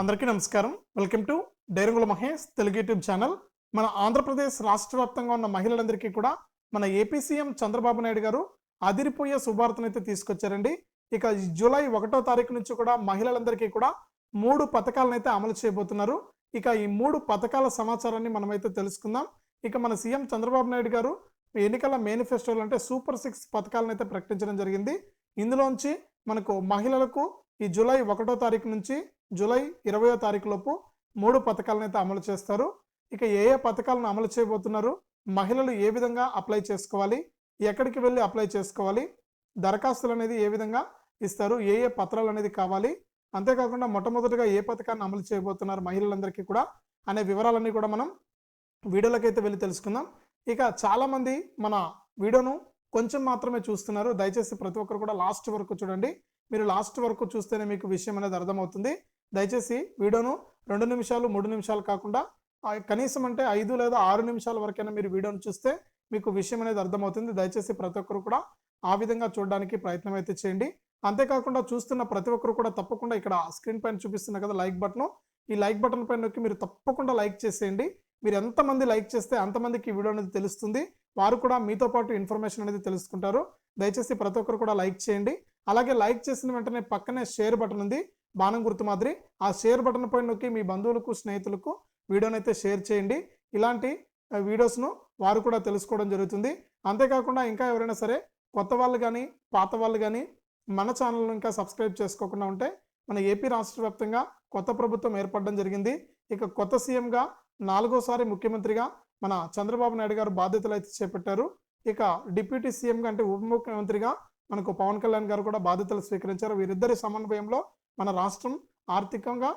అందరికీ నమస్కారం. Welcome to డైరంగుల మహేష్ తెలుగు యూట్యూబ్ ఛానల్. మన ఆంధ్రప్రదేశ్ రాష్ట్ర వ్యాప్తంగా ఉన్న మహిళలందరికీ కూడా మన ఏపీ సీఎం చంద్రబాబు నాయుడు గారు అదిరిపోయే శుభార్తను అయితే తీసుకొచ్చారండి. ఇక ఈ జూలై ఒకటో తారీఖు నుంచి కూడా మహిళలందరికీ కూడా మూడు పథకాలను అయితే అమలు చేయబోతున్నారు. ఇక ఈ మూడు పథకాల సమాచారాన్ని మనమైతే తెలుసుకుందాం. ఇక మన సీఎం చంద్రబాబు నాయుడు గారు ఎన్నికల మేనిఫెస్టోలు అంటే సూపర్ సిక్స్ పథకాలను అయితే ప్రకటించడం జరిగింది. ఇందులోంచి మనకు మహిళలకు ఈ జూలై ఒకటో తారీఖు నుంచి జూలై ఇరవయో తారీఖులోపు మూడు పథకాలను అయితే అమలు చేస్తారు. ఇక ఏ ఏ పథకాలను అమలు చేయబోతున్నారు మహిళలు ఏ విధంగా అప్లై చేసుకోవాలి ఎక్కడికి వెళ్ళి అప్లై చేసుకోవాలి దరఖాస్తులు అనేది ఏ విధంగా ఇస్తారు ఏ ఏ పత్రాలు అనేది కావాలి అంతేకాకుండా మొట్టమొదటిగా ఏ పథకాన్ని అమలు చేయబోతున్నారు మహిళలందరికీ కూడా అనే వివరాలన్నీ కూడా మనం వీడియోలోకి వెళ్ళి తెలుసుకుందాం. ఇక చాలామంది మన వీడియోను కొంచెం మాత్రమే చూస్తున్నారు. దయచేసి ప్రతి ఒక్కరు కూడా లాస్ట్ వరకు చూడండి. మీరు లాస్ట్ వరకు చూస్తేనే మీకు విషయం అనేది అర్థమవుతుంది. దయచేసి వీడియోను రెండు నిమిషాలు మూడు నిమిషాలు కాకుండా కనీసం అంటే ఐదు లేదా ఆరు నిమిషాల వరకైనా మీరు వీడియోను చూస్తే మీకు విషయం అనేది అర్థమవుతుంది. దయచేసి ప్రతి ఒక్కరు కూడా ఆ విధంగా చూడడానికి ప్రయత్నం అయితే చేయండి. అంతేకాకుండా చూస్తున్న ప్రతి ఒక్కరు కూడా తప్పకుండా ఇక్కడ స్క్రీన్ పైన చూపిస్తున్న కదా లైక్ బటన్. ఈ లైక్ బటన్ పైన నొక్కి మీరు తప్పకుండా లైక్ చేసేయండి. మీరు ఎంతమంది లైక్ చేస్తే అంతమందికి ఈ వీడియో అనేది తెలుస్తుంది. వారు కూడా మీతో పాటు ఇన్ఫర్మేషన్ అనేది తెలుసుకుంటారు. దయచేసి ప్రతి ఒక్కరు కూడా లైక్ చేయండి. అలాగే లైక్ చేసిన వెంటనే పక్కనే షేర్ బటన్ ఉంది. బాణం గుర్తు మాదిరి ఆ షేర్ బటన్ పైన నొక్కి మీ బంధువులకు స్నేహితులకు వీడియోని అయితే షేర్ చేయండి. ఇలాంటి వీడియోస్ను వారు కూడా తెలుసుకోవడం జరుగుతుంది. అంతేకాకుండా ఇంకా ఎవరైనా సరే కొత్త వాళ్ళు కానీ పాత వాళ్ళు కానీ మన ఛానల్ను ఇంకా సబ్స్క్రైబ్ చేసుకోకుండా ఉంటే మన ఏపీ రాష్ట్ర వ్యాప్తంగా కొత్త ప్రభుత్వం ఏర్పడడం జరిగింది. ఇక కొత్త సీఎంగా నాలుగోసారి ముఖ్యమంత్రిగా మన చంద్రబాబు నాయుడు గారు బాధ్యతలు అయితే చేపట్టారు. ఇక డిప్యూటీ సీఎంగా అంటే ఉప ముఖ్యమంత్రిగా మనకు పవన్ కళ్యాణ్ గారు కూడా బాధ్యతలు స్వీకరించారు. వీరిద్దరి సమన్వయంలో మన రాష్ట్రం ఆర్థికంగా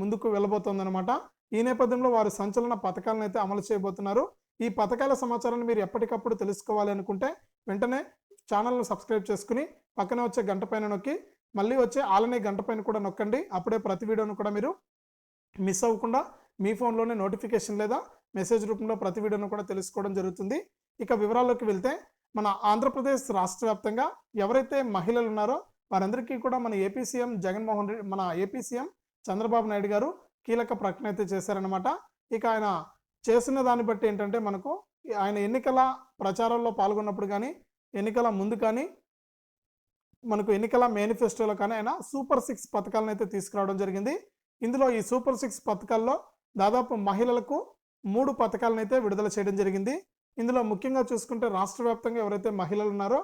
ముందుకు వెళ్ళబోతోందనమాట ఈ నేపథ్యంలో వారు సంచలన పథకాలను అయితే అమలు చేయబోతున్నారు. ఈ పథకాల సమాచారాన్ని మీరు ఎప్పటికప్పుడు తెలుసుకోవాలి అనుకుంటే వెంటనే ఛానల్ను సబ్స్క్రైబ్ చేసుకుని పక్కన వచ్చే గంట పైన నొక్కి మళ్ళీ వచ్చే ఆలనే గంట పైన కూడా నొక్కండి. అప్పుడే ప్రతి వీడియోను కూడా మీరు మిస్ అవ్వకుండా మీ ఫోన్లోనే నోటిఫికేషన్ లేదా మెసేజ్ రూపంలో ప్రతి వీడియోను కూడా తెలుసుకోవడం జరుగుతుంది. ఇక వివరాల్లోకి వెళ్తే మన ఆంధ్రప్రదేశ్ రాష్ట్ర వ్యాప్తంగా ఎవరైతే మహిళలు ఉన్నారో వారందరికీ కూడా మన ఏపీ సీఎం జగన్మోహన్ రెడ్డి మన ఏపీ సీఎం చంద్రబాబు నాయుడు గారు కీలక ప్రకటన అయితే చేశారనమాట ఇక ఆయన చేసిన దాన్ని బట్టి ఏంటంటే మనకు ఆయన ఎన్నికల ప్రచారంలో పాల్గొన్నప్పుడు కానీ ఎన్నికల ముందు కానీ మనకు ఎన్నికల మేనిఫెస్టోలో కానీ ఆయన సూపర్ సిక్స్ పథకాలను అయితే తీసుకురావడం జరిగింది. ఇందులో ఈ సూపర్ సిక్స్ పథకాల్లో దాదాపు మహిళలకు మూడు పథకాలను అయితే విడుదల చేయడం జరిగింది. ఇందులో ముఖ్యంగా చూసుకుంటే రాష్ట్ర వ్యాప్తంగా ఎవరైతే మహిళలు ఉన్నారో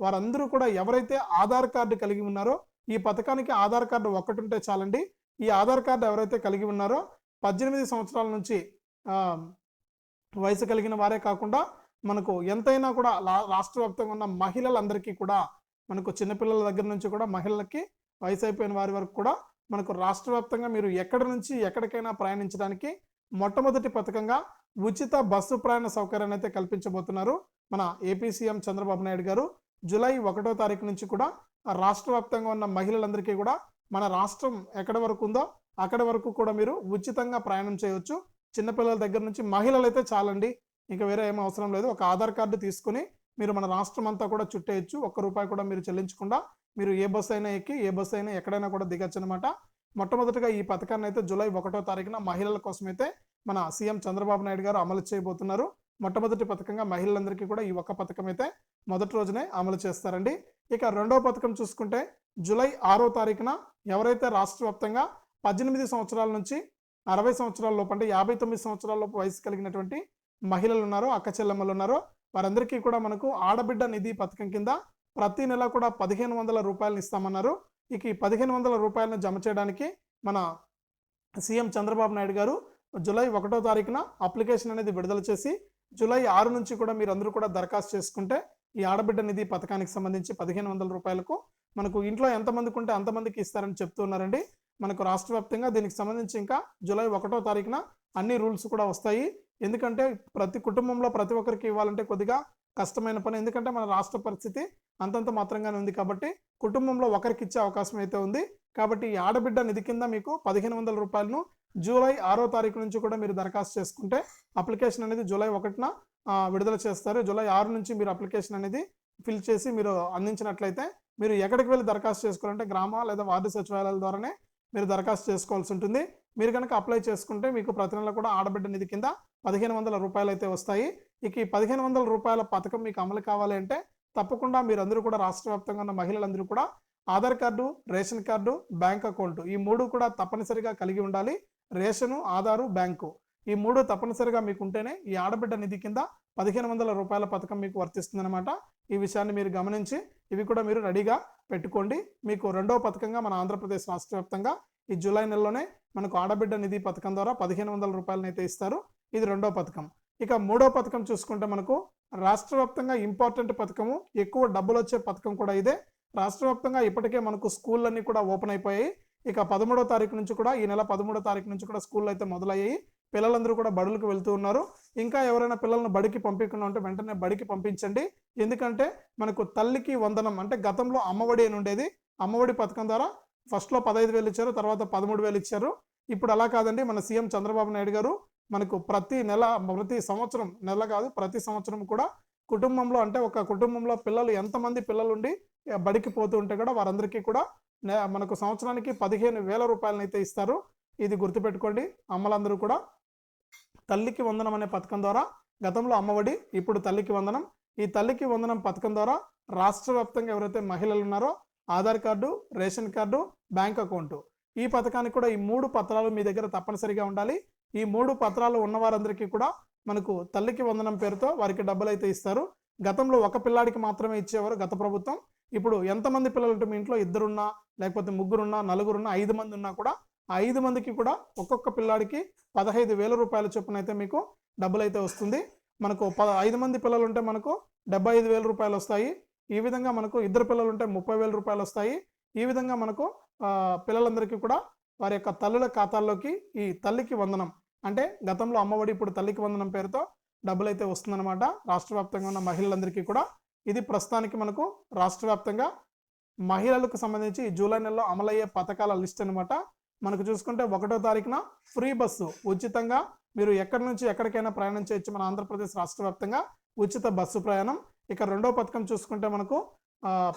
వారందరూ కూడా ఎవరైతే ఆధార్ కార్డు కలిగి ఉన్నారో ఈ పథకానికి ఆధార్ కార్డు ఒక్కటి ఉంటే చాలండి. ఈ ఆధార్ కార్డు ఎవరైతే కలిగి ఉన్నారో పద్దెనిమిది సంవత్సరాల నుంచి వయసు కలిగిన వారే కాకుండా మనకు ఎంతైనా కూడా లా- రాష్ట్ర వ్యాప్తంగా ఉన్న మహిళలందరికీ కూడా మనకు చిన్నపిల్లల దగ్గర నుంచి కూడా మహిళలకి వయసు అయిపోయిన వారి వరకు కూడా మనకు రాష్ట్ర వ్యాప్తంగా మీరు ఎక్కడి నుంచి ఎక్కడికైనా ప్రయాణించడానికి మొట్టమొదటి పథకంగా ఉచిత బస్సు ప్రయాణ సౌకర్యాన్ని అయితే కల్పించబోతున్నారు. మన ఏపీ సీఎం చంద్రబాబు నాయుడు గారు జూలై ఒకటో తారీఖు నుంచి కూడా రాష్ట్ర వ్యాప్తంగా ఉన్న మహిళలందరికీ కూడా మన రాష్ట్రం ఎక్కడి వరకు ఉందో అక్కడి వరకు కూడా మీరు ఉచితంగా ప్రయాణం చేయవచ్చు చిన్నపిల్లల దగ్గర నుంచి మహిళలు అయితే చాలండి. ఇంకా వేరే ఏం అవసరం లేదు. ఒక ఆధార్ కార్డు తీసుకుని మీరు మన రాష్ట్రం అంతా కూడా చుట్టేయచ్చు. ఒక్క రూపాయి కూడా మీరు చెల్లించకుండా మీరు ఏ బస్సు అయినా ఎక్కి ఏ బస్సు అయినా ఎక్కడైనా కూడా దిగచ్చు అనమాట మొట్టమొదటిగా ఈ పథకాన్ని అయితే జూలై ఒకటో తారీఖున మహిళల కోసం అయితే మన సీఎం చంద్రబాబు నాయుడు గారు అమలు చేయబోతున్నారు. మొట్టమొదటి పథకంగా మహిళలందరికీ కూడా ఈ ఒక్క పథకం అయితే మొదటి రోజునే అమలు చేస్తారండి. ఇక రెండవ పథకం చూసుకుంటే జూలై ఆరో తారీఖున ఎవరైతే రాష్ట్ర వ్యాప్తంగా పద్దెనిమిది సంవత్సరాల నుంచి అరవై సంవత్సరాల లోపు అంటే యాభై తొమ్మిది సంవత్సరాల లోపు వయసు కలిగినటువంటి మహిళలు ఉన్నారో అక్క చెల్లెమ్మలు ఉన్నారో వారందరికీ కూడా మనకు ఆడబిడ్డ నిధి పథకం కింద ప్రతి నెల కూడా పదిహేను వందల రూపాయలను ఇస్తామన్నారు. ఇక ఈ పదిహేను వందల రూపాయలను జమ చేయడానికి మన సీఎం చంద్రబాబు నాయుడు గారు జూలై ఒకటో తారీఖున అప్లికేషన్ అనేది విడుదల చేసి జూలై ఆరు నుంచి కూడా మీరు అందరూ కూడా దరఖాస్తు చేసుకుంటే ఈ ఆడబిడ్డ నిధి పథకానికి సంబంధించి పదిహేను వందల రూపాయలకు మనకు ఇంట్లో ఎంతమందికి ఉంటే అంతమందికి ఇస్తారని చెప్తున్నారండి. మనకు రాష్ట్ర వ్యాప్తంగా దీనికి సంబంధించి ఇంకా జూలై ఒకటో తారీఖున అన్ని రూల్స్ కూడా వస్తాయి. ఎందుకంటే ప్రతి కుటుంబంలో ప్రతి ఒక్కరికి ఇవ్వాలంటే కొద్దిగా కష్టమైన పని. ఎందుకంటే మన రాష్ట్ర పరిస్థితి అంతంత మాత్రంగానే ఉంది కాబట్టి కుటుంబంలో ఒకరికి ఇచ్చే అవకాశం అయితే ఉంది. కాబట్టి ఈ ఆడబిడ్డ నిధి కింద మీకు పదిహేను వందల రూపాయలను జూలై ఆరో తారీఖు నుంచి కూడా మీరు దరఖాస్తు చేసుకుంటే అప్లికేషన్ అనేది జూలై ఒకటిన విడుదల చేస్తారు. జూలై ఆరు నుంచి మీరు అప్లికేషన్ అనేది ఫిల్ చేసి మీరు అందించినట్లయితే మీరు ఎక్కడికి వెళ్ళి దరఖాస్తు చేసుకోవాలంటే గ్రామ లేదా వార్డు సచివాలయాల ద్వారానే మీరు దరఖాస్తు చేసుకోవాల్సి ఉంటుంది. మీరు కనుక అప్లై చేసుకుంటే మీకు ప్రతి నెల కూడా ఆడబిడ్డ నిధి కింద పదిహేను వందల రూపాయలు అయితే వస్తాయి. ఇక ఈ పదిహేను వందల రూపాయల పథకం మీకు అమలు కావాలి అంటే తప్పకుండా మీరందరూ కూడా రాష్ట్ర వ్యాప్తంగా ఉన్న మహిళలందరూ కూడా Aadhaar card ration card bank account ఈ మూడు కూడా తప్పనిసరిగా కలిగి ఉండాలి. Ration Aadhaar bank. ఈ మూడు తప్పనిసరిగా మీకు ఉంటేనే ఈ ఆడబిడ్డ నిధి కింద పదిహేను వందల రూపాయల పథకం మీకు వర్తిస్తుందన్నమాట. ఈ విషయాన్ని మీరు గమనించి ఇవి కూడా మీరు రెడీగా పెట్టుకోండి. మీకు రెండవ పథకంగా మన ఆంధ్రప్రదేశ్ రాష్ట్ర వ్యాప్తంగా ఈ జూలై నెలలోనే మనకు ఆడబిడ్డ నిధి పథకం ద్వారా పదిహేను వందల రూపాయలను అయితే ఇస్తారు. ఇది రెండో పథకం. ఇక మూడో పథకం చూసుకుంటే మనకు రాష్ట్ర వ్యాప్తంగా ఇంపార్టెంట్ పథకము ఎక్కువ డబ్బులు వచ్చే పథకం కూడా ఇదే. రాష్ట్ర వ్యాప్తంగా ఇప్పటికే మనకు స్కూళ్ళన్నీ కూడా ఓపెన్ అయిపోయాయి. ఇక పదమూడో తారీఖు నుంచి కూడా ఈ నెల పదమూడో తారీఖు నుంచి కూడా స్కూల్ అయితే మొదలయ్యాయి. పిల్లలందరూ కూడా బడులకు వెళ్తూ ఉన్నారు ఇంకా ఎవరైనా పిల్లలను బడికి పంపించకుండా ఉంటే వెంటనే బడికి పంపించండి. ఎందుకంటే మనకు తల్లికి వందనం అంటే గతంలో అమ్మఒడి అని ఉండేది. అమ్మఒడి పథకం ద్వారా ఫస్ట్లో పదహైదు వేలు ఇచ్చారు తర్వాత పదమూడు వేలు ఇచ్చారు. ఇప్పుడు అలా కాదండి. మన సీఎం చంద్రబాబు నాయుడు గారు మనకు ప్రతి నెల ప్రతి సంవత్సరం నెల కాదు ప్రతి సంవత్సరం కూడా కుటుంబంలో అంటే ఒక కుటుంబంలో పిల్లలు ఎంతమంది పిల్లలు ఉండి బడికి పోతూ ఉంటే కూడా వారందరికీ కూడా మనకు సంవత్సరానికి పదిహేను వేల రూపాయలను అయితే ఇస్తారు. ఇది గుర్తుపెట్టుకోండి. అమ్మలందరూ కూడా తల్లికి వందనం అనే పథకం ద్వారా గతంలో అమ్మఒడి ఇప్పుడు తల్లికి వందనం. ఈ తల్లికి వందనం పథకం ద్వారా రాష్ట్ర వ్యాప్తంగా ఎవరైతే మహిళలు ఉన్నారో Aadhaar card ration card bank account. ఈ పథకానికి కూడా ఈ మూడు పత్రాలు మీ దగ్గర తప్పనిసరిగా ఉండాలి. ఈ మూడు పత్రాలు ఉన్న వారందరికీ కూడా మనకు తల్లికి వందనం పేరుతో వారికి డబ్బులు అయితే ఇస్తారు. గతంలో ఒక పిల్లాడికి మాత్రమే ఇచ్చేవారు గత ప్రభుత్వం. ఇప్పుడు ఎంతమంది పిల్లలు ఉంటే మీ ఇంట్లో? ఇద్దరున్నా లేకపోతే ముగ్గురున్నా నలుగురున్నా ఐదు మంది ఉన్నా కూడా ఆ ఐదు మందికి కూడా ఒక్కొక్క పిల్లాడికి పదహైదు వేల రూపాయల చొప్పున అయితే మీకు డబ్బులు అయితే వస్తుంది. మనకు ప ఐదు మంది పిల్లలు ఉంటే మనకు డెబ్బై ఐదు వేల రూపాయలు వస్తాయి. ఈ విధంగా మనకు ఇద్దరు పిల్లలు ఉంటే ముప్పై వేల రూపాయలు వస్తాయి. ఈ విధంగా మనకు పిల్లలందరికీ కూడా వారి యొక్క తల్లుల ఖాతాల్లోకి ఈ తల్లికి వందనం. అంటే గతంలో అమ్మఒడి ఇప్పుడు తల్లికి వందనం పేరుతో డబ్బులు అయితే వస్తుందన్నమాట. రాష్ట్ర వ్యాప్తంగా ఉన్న మహిళలందరికీ కూడా ఇది ప్రస్తుతానికి మనకు రాష్ట్ర వ్యాప్తంగా మహిళలకు సంబంధించి జూలై నెలలో అమలయ్యే పథకాల లిస్ట్ అన్నమాట. మనకు చూసుకుంటే ఒకటో తారీఖున ఫ్రీ బస్సు ఉచితంగా మీరు ఎక్కడి నుంచి ఎక్కడికైనా ప్రయాణం చేయొచ్చు మన ఆంధ్రప్రదేశ్ రాష్ట్ర వ్యాప్తంగా ఉచిత బస్సు ప్రయాణం. ఇక రెండో పథకం చూసుకుంటే మనకు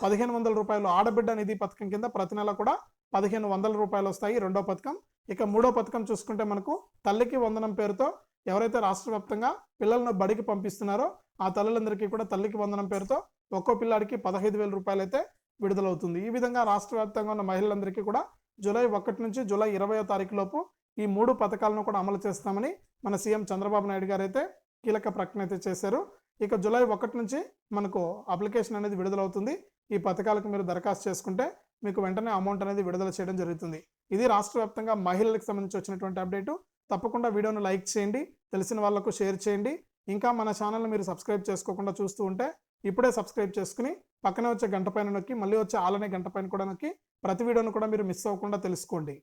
పదిహేను వందల రూపాయలు ఆడబిడ్డ నిధి పథకం కింద ప్రతి నెల కూడా పదిహేను వందల రూపాయలు వస్తాయి రెండో పథకం. ఇక మూడో పథకం చూసుకుంటే మనకు తల్లికి వందనం పేరుతో ఎవరైతే రాష్ట్ర వ్యాప్తంగా పిల్లలను బడికి పంపిస్తున్నారో ఆ తల్లులందరికీ కూడా తల్లికి వందనం పేరుతో ఒక్కో పిల్లాడికి పదహైదు వేల రూపాయలు అయితే విడుదలవుతుంది. ఈ విధంగా రాష్ట్ర వ్యాప్తంగా ఉన్న మహిళలందరికీ కూడా జూలై ఒకటి నుంచి జూలై ఇరవయో తారీఖు లోపు ఈ మూడు పథకాలను కూడా అమలు చేస్తామని మన సీఎం చంద్రబాబు నాయుడు గారు అయితే కీలక ప్రకటన అయితే చేశారు. ఇక జూలై ఒకటి నుంచి మనకు అప్లికేషన్ అనేది విడుదలవుతుంది. ఈ పథకాలకు మీరు దరఖాస్తు చేసుకుంటే మీకు వెంటనే అమౌంట్ అనేది విడుదల చేయడం జరుగుతుంది. ఇది రాష్ట్ర వ్యాప్తంగా మహిళలకు సంబంధించి వచ్చినటువంటి అప్డేటు. తప్పకుండా వీడియోను లైక్ చేయండి. తెలిసిన వాళ్ళకు షేర్ చేయండి. ఇంకా మన ఛానల్ని మీరు సబ్స్క్రైబ్ చేసుకోకుండా చూస్తూ ఉంటే ఇప్పుడే సబ్స్క్రైబ్ చేసుకుని పక్కనే వచ్చే గంట పైన నొక్కి మళ్ళీ వచ్చే ఆలనే గంట పైన కూడా నొక్కి ప్రతి వీడియోను కూడా మీరు మిస్ అవ్వకుండా తెలుసుకోండి.